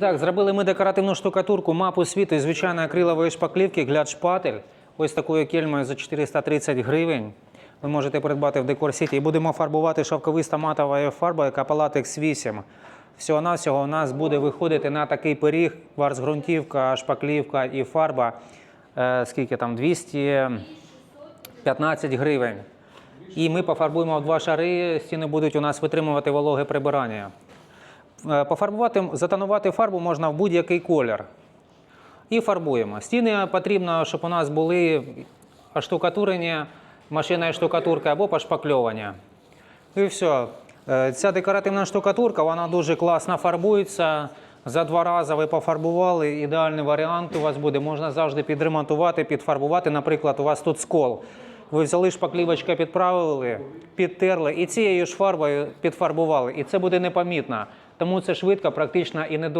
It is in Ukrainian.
Так, зробили ми декоративну штукатурку, мапу світу із звичайної акрилової шпаклівки гляд шпатель. Ось такою кельмою за 430 гривень. Ви можете придбати в Декор Сіті. І будемо фарбувати шовковиста матовою фарбою, яка Палатекс 8. Всього-навсього у нас буде виходити на такий пиріг, кварцґрунтівка, шпаклівка і фарба. Е, скільки там? 215 гривень. І ми пофарбуємо в два шари, стіни будуть у нас витримувати вологе прибирання. Е, Пофарбувати, затонувати фарбу можна в будь-який колір. І фарбуємо. Стіни потрібно, щоб у нас були оштукатурені машиною штукатурки або пошпакльовані. І все. Е, Ця декоративна штукатурка вона дуже класно фарбується. За два рази ви пофарбували. Ідеальний варіант у вас буде. Можна завжди підремонтувати, підфарбувати. Наприклад, у вас тут скол. Ви взяли шпаклівочка, підправили, підтерли і цією ж фарбою підфарбували. І це буде непомітно. Тому це швидко, практично і недорого.